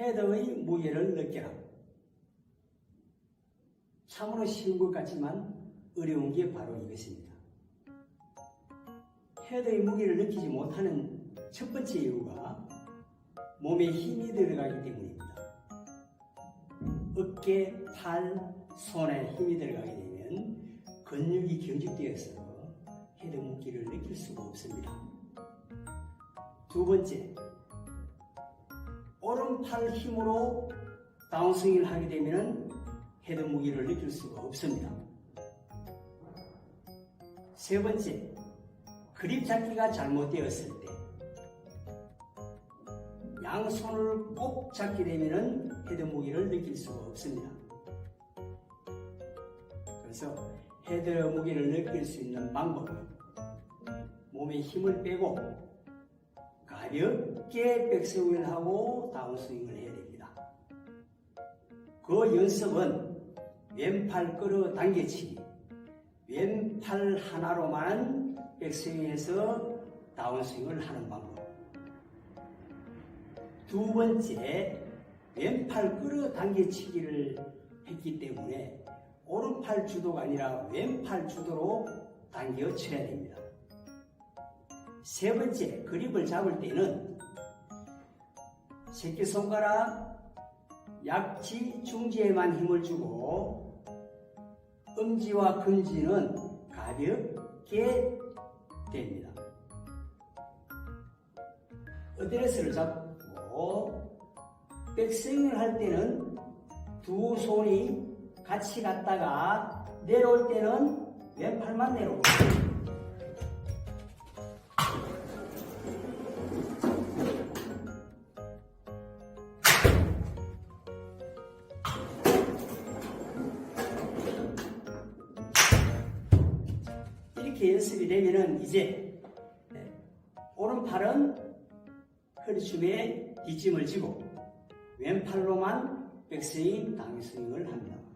헤드의 무게를 느껴라. 참으로 쉬운 것 같지만 어려운 게 바로 이것입니다. 헤드의 무게를 느끼지 못하는 첫 번째 이유가 몸에 힘이 들어가기 때문입니다. 어깨, 팔, 손에 힘이 들어가게 되면 근육이 경직되어서 헤드 무게를 느낄 수가 없습니다. 두 번째, 오른팔 힘으로 다운스윙을 하게 되면 헤드 무게를 느낄 수가 없습니다. 세 번째, 그립 잡기가 잘못되었을 때 양손을 꼭 잡게 되면 헤드 무게를 느낄 수가 없습니다. 그래서 헤드 무게를 느낄 수 있는 방법은 몸에 힘을 빼고 가볍게 백스윙을 하고 다운스윙을 해야 됩니다. 그 연습은 왼팔 끌어 당겨치기, 왼팔 하나로만 백스윙해서 다운스윙을 하는 방법. 두 번째, 왼팔 끌어 당겨치기를 했기 때문에 오른팔 주도가 아니라 왼팔 주도로 당겨 쳐야 됩니다. 세 번째, 그립을 잡을 때는 새끼손가락, 약지, 중지에만 힘을 주고 엄지와 금지는 가볍게 됩니다. 어드레스를 잡고 백스윙을 할 때는 두 손이 같이 갔다가 내려올 때는 왼팔만 내려오고 이렇게 연습이 되면은 이제 네, 오른팔은 허리춤에 뒷짐을 지고 왼팔로만 백스윙, 당스윙을 합니다.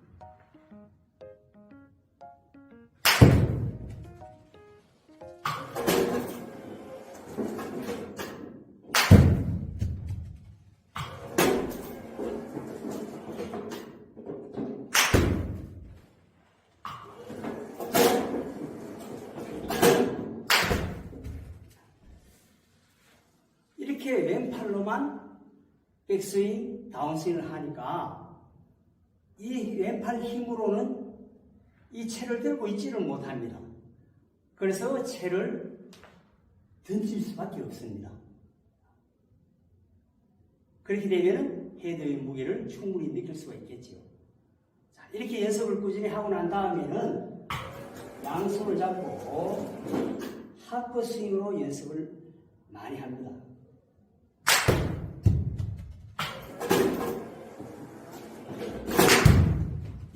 이렇게 왼팔로만 백스윙, 다운스윙을 하니까 이 왼팔 힘으로는 이 채를 들고 있지를 못합니다. 그래서 채를 던질 수밖에 없습니다. 그렇게 되면 헤드의 무게를 충분히 느낄 수가 있겠죠. 자, 이렇게 연습을 꾸준히 하고 난 다음에는 양손을 잡고 하프 스윙으로 연습을 많이 합니다.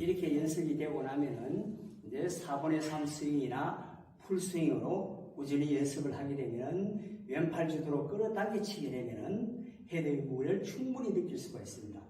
이렇게 연습이 되고 나면은 이제 4분의 3 스윙이나 풀 스윙으로 꾸준히 연습을 하게 되면 왼팔 주도로 끌어당겨 치게 되면은 헤드의 무게를 충분히 느낄 수가 있습니다.